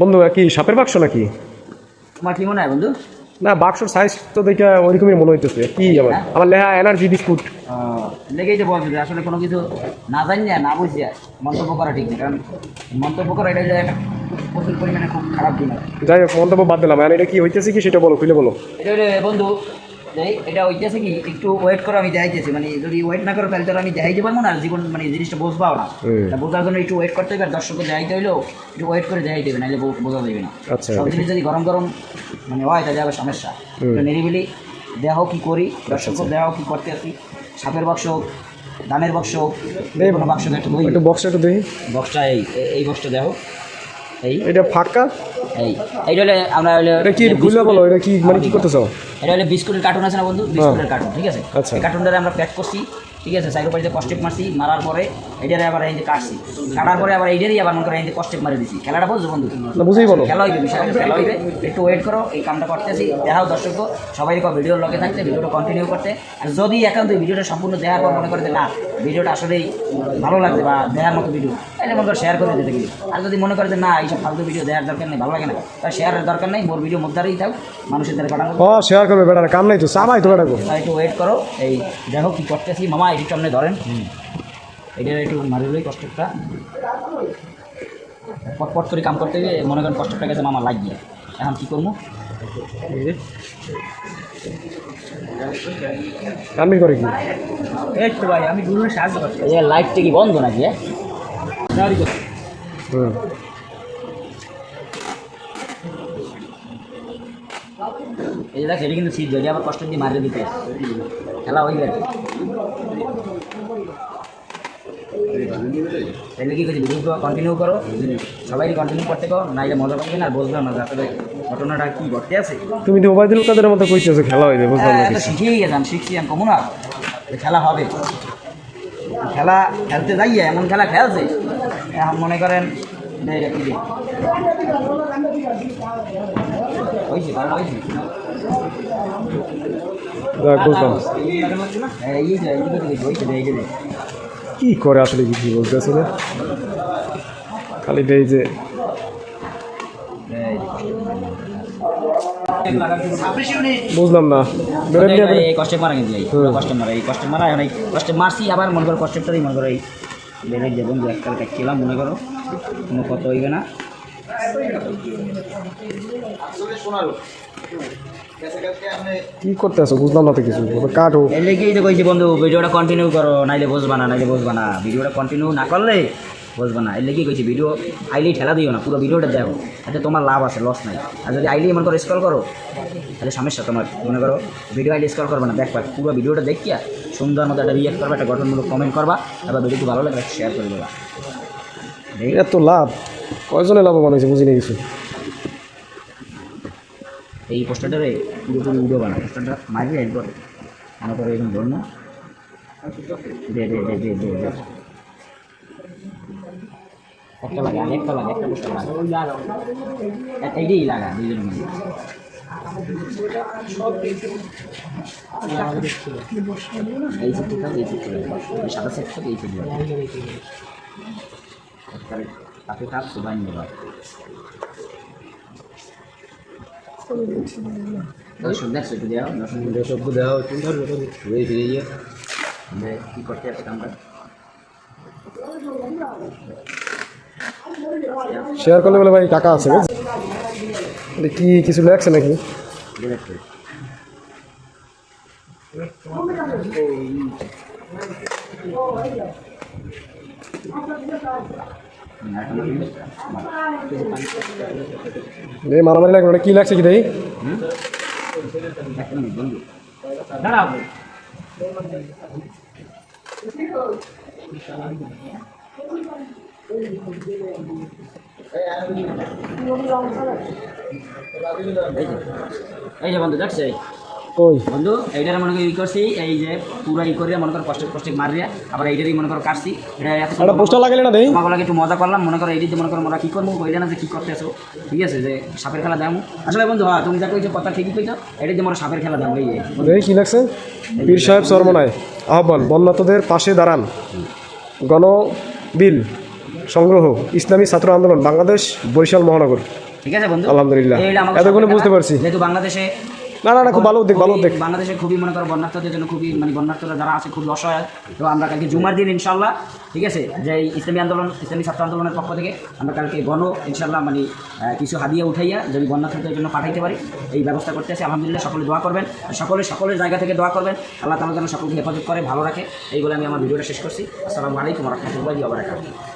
বন্ধু কি সাপের বাক্স নাকি? তোমার কি মনে হয় বন্ধু? না বাক্সর সাইজ তো দেখে ওইরকমই মনে হইতেছে। কি আমার আমার লেহা এনার্জি বিস্কুট লেগেই তো বলছে আসলে কোনো কিছু না জানি না বুঝি মন্তব্য করা ঠিক না কারণ মন্তব্য করা এটা যে না প্রচুর পরিমাণে খুব খারাপ দিন। যাই হোক মন্তব্য বাদ দিলাম। আর এটা কি হইতেছে কি সেটা বলো খুলে বলো। এটা বন্ধু এটা হইতেছে কি একটু ওয়েট করে আমি দেখাইতেছি। মানে যদি ওয়েট না করো তাহলে তো আমি দেখাইতে পারব না আর জীবন মানে জিনিসটা বুঝবাও না। বোঝার জন্য একটু ওয়েট করতে হবে আর দর্শককে দেখাইতে হইলেও একটু ওয়েট করে দেখাইতে হবে নাহলে বোঝা যাবে না। আচ্ছা। সব জিনিস যদি গরম গরম মানে হয় তাহলে আবার সমস্যা। নিরিবিলি দেহ কি করি দর্শককে দেহ কি করতে আসি। সাপের বাক্স হোক ধানের বাক্স হোক কোনো বাক্স একটা বক্সটা একটু দেখি বক্সটা এই এই বক্সটা দেখো এই। এটা ফাঁকা? এই এইটা হলে আমরা হলে এটা কি খুলে বলো এটা কি মানে কি করতে চাও এটা হলে বিস্কুটের কার্টুন আছে না বন্ধু? বিস্কুটের কার্টুন ঠিক আছে? আচ্ছা। এই আমরা প্যাক করছি ঠিক আছে? সাইড পাশে মারছি মারার পরে এটারে আবার এই যে কাটছি। কাটার পরে আবার এইটারই আবার মনে করে এই যে কস্টেপ মারি দিছি। খেলাটা বুঝছ বন্ধু? বুঝেই বলো। খেলা হইবে বিষয় খেলা হইবে। একটু ওয়েট করো এই কামটা করতেছি। দেখাও দর্শক সবাই কো ভিডিওর লগে থাকতে ভিডিওটা কন্টিনিউ করতে। আর যদি একান্ত ভিডিওটা সম্পূর্ণ দেখার পর মনে করে যে না ভিডিওটা আসলেই ভালো লাগছে বা দেখার মতো ভিডিও তাহলে মনে করো শেয়ার করে দিতে গেলে আর যদি মনে করে যে না এইসব ফালতু ভিডিও দেওয়ার দরকার নেই ভালো লাগে না তাহলে শেয়ারের দরকার নেই মোর ভিডিও মধ্যেই থাক মানুষের দ্বারা পাঠানো ও শেয়ার করবে বেটার কাম নাই তো চাবাই তো বেটাকো একটু ওয়েট করো এই দেখো কি করতেছি মামা একটু সামনে ধরেন। এটা একটু মারিলই কষ্টটা। পটপট করে কাম করতে গিয়ে মনে করেন কষ্টটা গেছে মামা লাগিয়ে। এখন কী করব? আমি করে কি? একটু ভাই আমি গুরুর সাহায্য করছি। লাইটটা কি বন্ধ নাকি হ্যাঁ হুম। এই যে দেখ এটা কিন্তু সিট যদি আবার কষ্ট দিয়ে মারিয়ে দিতে। খেলা হয়ে গেছে। তাহলে কি করছি? ভিডিও কন্টিনিউ করো। সবাই কন্টিনিউ করতে করো না এটা মজা পাবে না আর বুঝবে না যে আসলে ঘটনাটা কি ঘটতে আছে। তুমি তো ওবায়দুল কাদের মতো কইতেছো খেলা হইবে বুঝলাম না হ্যাঁ, শিখেই গেছেন শিখছি আমি কমু না। খেলা হবে। খেলা খেলতে যাইয়ে এমন খেলা খেলছে। এখন মনে করেন কি হয়েছে ভালো হয়েছে কি করে আসলে কি কি বলতেছে রে খালি এই যে বুঝলাম না। এই কষ্টে মারা এই হুম। কষ্টে মারা এই কষ্টে মারা এখন এই কষ্টে মারছি আবার মনে করো কষ্টেরটাই মনে করো এই বেড়ে যে বন্ধু একটা খেলাম মনে করো কোনো কত হইবে না কি করতে আছো? বুঝলাম না তো কিছু। কাটো লেগেই তো কইছি বন্ধু ভিডিওটা কন্টিনিউ করো নাইলে বুঝবা না নাইলে বুঝবা না। ভিডিওটা কন্টিনিউ না করলে বুঝবা না। এর লেগেই কইছি ভিডিও আইলেই ঠেলা দিও না পুরো ভিডিওটা দেখো। তাতে তোমার লাভ আছে লস নাই। আর যদি আইলেই মনে করো স্কল করো তাহলে সমস্যা তোমার। মনে করো ভিডিও আইলে স্কল করবে না। দেখবা পুরো ভিডিওটা দেখিয়া সুন্দর মতো একটা রিয়াক্ট করবা একটা গঠনমূলক কমেন্ট করবা। এবার ভিডিওটি ভালো লাগলে শেয়ার করে দেবা। এত লাভ। কয়জনে লাভবান হয়েছে বুঝি না কিছু? এই পোস্টারটারে পুরোপুরি উড়ো বানা পোস্টারটা মারবি একবার। মনে করো এরকম ধর না। দে দে দে দে দে একটা লাগে একটা লাগে, একটা পোস্টার লাগে। লাগা এই সেট সাদা সেট এই নেবা দর্শক দেখছ একটু দেওয়া দর্শক দর্শক দেওয়া হচ্ছে ঘুরে ফিরে গিয়ে কী করতে আছে কামটা শেয়ার করলে বলে ভাই কাকা আছে এটা কি কিছু লাগছে নাকি? এই মারামারি লাগবে ওটা কি লাগছে কি দেই? এই যে বন্ধু দেখছে কই? বন্ধু এইটার মনে করি ই করছি এই যে পুরো ই করে মনে করো কষ্ট কষ্ট মারিয়া আবার এইটারই মনে করো কাটছি। এটা একটা পোস্টার লাগাইলে না দেই? তোমাকে লাগে একটু মজা করলাম মনে করো এইটি মনে করো আমরা কী করব কইলে না যে কী করতে আসো ঠিক আছে যে সাপের খেলা দেবো আসলে বন্ধু হ্যাঁ তুমি যা কইছো কথা ঠিকই কইছো এটা যে আমরা সাপের খেলা দেবো এই। দেই কি লাগছে? পীর সাহেব সরমনায় আহ্বান বন্যাতদের পাশে দাঁড়ান। গণ বিল সংগ্রহ ইসলামী ছাত্র আন্দোলন বাংলাদেশ বরিশাল মহানগর। ঠিক আছে বন্ধু। আলহামদুলিল্লাহ। এই এতক্ষণে বুঝতে পারছি। যেহেতু বাংলাদেশে না না না খুব ভালো উদ্যোগ ভালো খুবই- উদ্যোগ বাংলাদেশে খুবই মনে করো বন্যার্থদের জন্য খুবই মানে বন্যার্থরা যারা আছে খুবই অসহায়। তো আমরা কালকে জুমার দিন ইনশাল্লাহ ঠিক আছে? যে এই ইসলামী আন্দোলন ইসলামী ছাত্র আন্দোলনের পক্ষ থেকে আমরা কালকে গণ ইনশাল্লাহ মানে কিছু হাদিয়া উঠাইয়া যদি বন্যার্থদের জন্য পাঠাইতে পারি এই ব্যবস্থা করতে আছে। আলহামদুলিল্লাহ সকলে দোয়া করবেন। আর সকলে সকলের জায়গা থেকে দোয়া করবেন। আল্লাহ তালা যেন সকলকে হেফাজত করে ভালো রাখে। এইগুলো আমি আমার ভিডিওটা শেষ করছি। আসসালামু আলাইকুম রহমতুল্লাহি বারাকাতুহু।